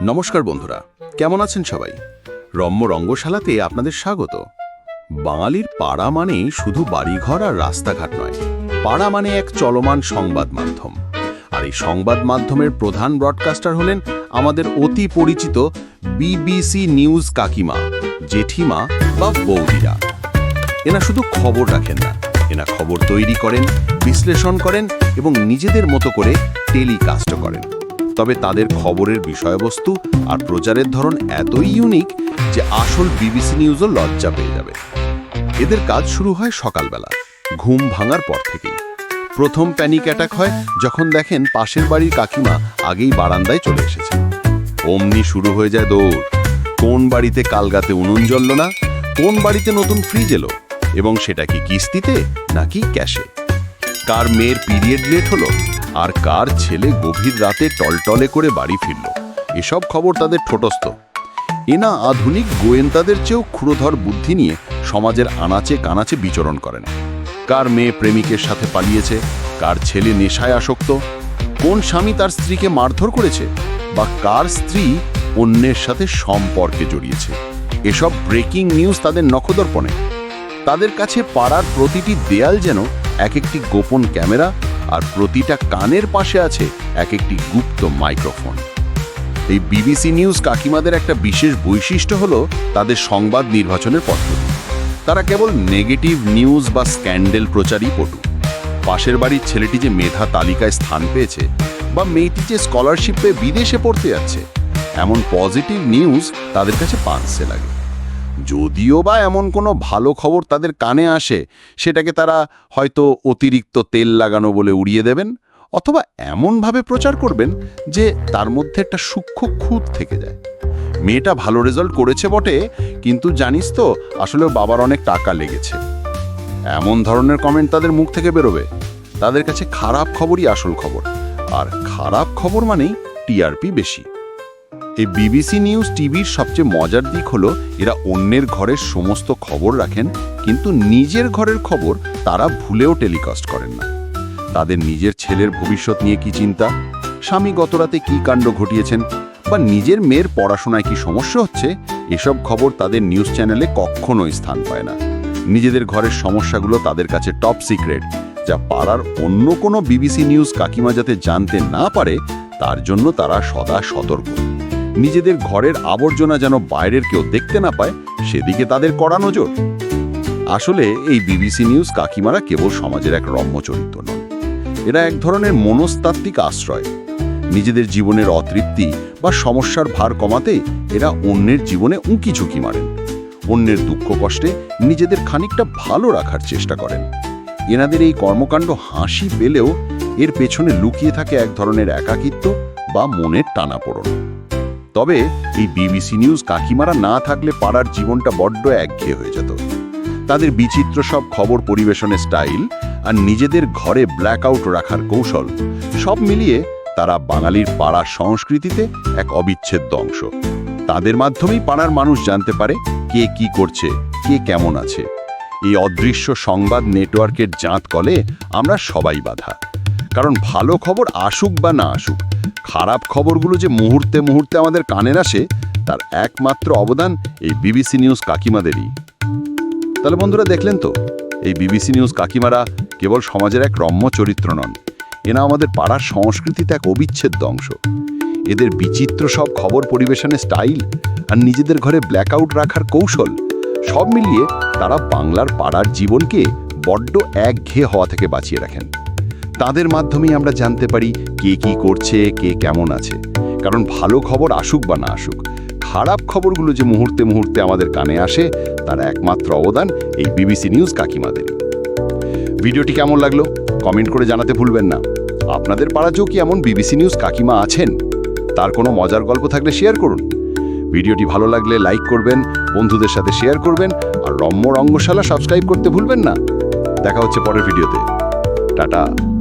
নমস্কার বন্ধুরা, কেমন আছেন সবাই? রম্য রঙ্গশালাতে আপনাদের স্বাগত। বাঙালির পাড়া মানে শুধু বাড়িঘর আর রাস্তাঘাট নয়, পাড়া মানে এক চলমান সংবাদ মাধ্যম। আর এই সংবাদ মাধ্যমের প্রধান ব্রডকাস্টার হলেন আমাদের অতি পরিচিত বিবিসি নিউজ কাকিমা, জেঠিমা বা বৌদিরা। এনা শুধু খবর রাখেন না এনা খবর তৈরি করেন, বিশ্লেষণ করেন এবং নিজেদের মতো করে টেলিকাস্টও করেন। তবে তাদের খবরের বিষয়বস্তু আর প্রচারের ধরন এতই ইউনিক যে আসল বিবিসি নিউজও লজ্জা পেয়ে যাবে। এদের কাজ শুরু হয় সকালবেলা, ঘুম ভাঙার পর থেকেই। প্রথম প্যানিক অ্যাটাক হয় যখন দেখেন পাশের বাড়ির কাকিমা আগেই বারান্দায় চলে এসেছে অমনি শুরু হয়ে যায় দৌড়। কোন বাড়িতে কালগাতে উনুন জ্বলল না, কোন বাড়িতে নতুন ফ্রিজ এলো এবং সেটা কি কিস্তিতে নাকি ক্যাশে কার মেয়ের পিরিয়ড লেট হলো? আর কার ছেলে গভীর রাতে টলটলে করে বাড়ি ফিরল? এসব খবর তাদের ঠোটস্থ। এনা আধুনিক গোয়েন্দাদের চেয়েও ক্ষুরোধর বুদ্ধি নিয়ে সমাজের আনাচে কানাচে বিচরণ করেন। কার মেয়ে প্রেমিকের সাথে পালিয়েছে? কার ছেলে নেশায় আসক্ত? কোন স্বামী তার স্ত্রীকে মারধর করেছে? বা কার স্ত্রী অন্যের সাথে সম্পর্কে জড়িয়েছে? এসব ব্রেকিং নিউজ তাদের নখদর্পণে। তাদের কাছে পাড়ার প্রতিটি দেয়াল যেন এক একটি গোপন ক্যামেরা আর প্রতিটা কানের পাশে আছে এক একটি গুপ্ত মাইক্রোফোন। এই বিবিসি নিউজ কাকিমাদের একটা বিশেষ বৈশিষ্ট্য হলো তাদের সংবাদ নির্বাচনের পদ্ধতি তারা কেবল নেগেটিভ নিউজ বা স্ক্যান্ডেল প্রচারই পটু। পাশের বাড়ির ছেলেটি যে মেধা তালিকায় স্থান পেয়েছে বা মেয়েটি যে স্কলারশিপ বিদেশে পড়তে যাচ্ছে, এমন পজিটিভ নিউজ তাদের কাছে পাঁচসে লাগে। যদিও বা এমন কোনো ভালো খবর তাদের কানে আসে, সেটাকে তারা হয়তো অতিরিক্ত তেল লাগানো বলে উড়িয়ে দেবেন অথবা এমনভাবে প্রচার করবেন যে তার মধ্যে একটা সূক্ষ্ম খুঁত থেকে যায়। মেয়েটা ভালো রেজাল্ট করেছে বটে, কিন্তু জানিস তো, আসলে বাবার অনেক টাকা লেগেছে। এমন ধরনের কমেন্ট তাদের মুখ থেকে বেরোবে। তাদের কাছে খারাপ খবরই আসল খবর। আর খারাপ খবর মানেই টিআরপি বেশি। এই বিবিসি নিউজ টিভির সবচেয়ে মজার দিক হলো, এরা অন্যের ঘরের সমস্ত খবর রাখেন, কিন্তু নিজের ঘরের খবর তারা ভুলেও টেলিকাস্ট করেন না। তাদের নিজের ছেলের ভবিষ্যৎ নিয়ে কি চিন্তা? স্বামী গতরাতে কি কাণ্ড ঘটিয়েছেন? বা নিজের মেয়ের পড়াশোনায় কি সমস্যা হচ্ছে? এসব খবর তাদের নিউজ চ্যানেলে কখনোই স্থান পায় না। নিজেদের ঘরের সমস্যাগুলো তাদের কাছে টপ সিক্রেট যা পাড়ার অন্য কোনো বিবিসি নিউজ কাকিমা যাতে জানতে না পারে, তার জন্য তারা সদা সতর্ক। নিজেদের ঘরের আবর্জনা যেন বাইরের কেউ দেখতে না পায়, সেদিকে তাদের কড়া নজর। আসলে এই বিবিসি নিউজ কাকিমারা কেবল সমাজের এক রম্য চরিত্র নন। এরা এক ধরনের মনস্তাত্ত্বিক আশ্রয়। নিজেদের জীবনের অতৃপ্তি বা সমস্যার ভার কমাতে এরা অন্যের জীবনে উঁকি ঝুঁকি মারেন। অন্যের দুঃখ কষ্টে নিজেদের খানিকটা ভালো রাখার চেষ্টা করেন। এনাদের এই কর্মকাণ্ড হাসি পেলেও এর পেছনে লুকিয়ে থাকে এক ধরনের একাকিত্ব বা মনের টানাপোড়ন। তবে এই বিবিসি নিউজ কাকিমারা না থাকলে পাড়ার জীবনটা বড্ড একঘেয়ে হয়ে যেত। তাদের বিচিত্র সব খবর পরিবেশনের স্টাইল আর নিজেদের ঘরে ব্ল্যাক আউট রাখার কৌশল, সব মিলিয়ে তারা বাঙালির পাড়ার সংস্কৃতিতে এক অবিচ্ছেদ্য অংশ। তাদের মাধ্যমেই পাড়ার মানুষ জানতে পারে কে কি করছে, কে কেমন আছে। এই অদৃশ্য সংবাদ নেটওয়ার্কের জাঁত কলে আমরা সবাই বাধা। কারণ ভালো খবর আসুক বা না আসুক, খারাপ খবরগুলো যে মুহূর্তে মুহূর্তে আমাদের কানের আসে, তার একমাত্র অবদান এই বিবিসি নিউজ কাকিমাদেরই। তাহলে বন্ধুরা দেখলেন তো, এই বিবিসি নিউজ কাকিমারা কেবল সমাজের এক রম্য চরিত্র নন এনা আমাদের পাড়ার সংস্কৃতিতে এক অবিচ্ছেদ্য অংশ। এদের বিচিত্র সব খবর পরিবেশনের স্টাইল আর নিজেদের ঘরে ব্ল্যাকআউট রাখার কৌশল, সব মিলিয়ে তারা বাংলার পাড়ার জীবনকে বড্ড একঘেয়ে হওয়া থেকে বাঁচিয়ে রাখেন। তাদের মাধ্যমেই আমরা জানতে পারি কে কি করছে, কে কেমন আছে। কারণ ভালো খবর আসুক বা না আসুক, খারাপ খবরগুলো যে মুহূর্তে মুহূর্তে আমাদের কানে আসে, তার একমাত্র অবদান এই বিবিসি নিউজ কাকিমাদের ভিডিওটি কেমন লাগল? কমেন্ট করে জানাতে ভুলবেন না। আপনাদের পাড়াতেও কি এমন বিবিসি নিউজ কাকিমা আছেন? তার কোনো মজার গল্প থাকলে শেয়ার করুন। ভিডিওটি ভালো লাগলে লাইক করবেন, বন্ধুদের সাথে শেয়ার করবেন, আর রম্য রঙ্গশালা সাবস্ক্রাইব করতে ভুলবেন না। দেখা হচ্ছে পরের ভিডিওতে। টাটা।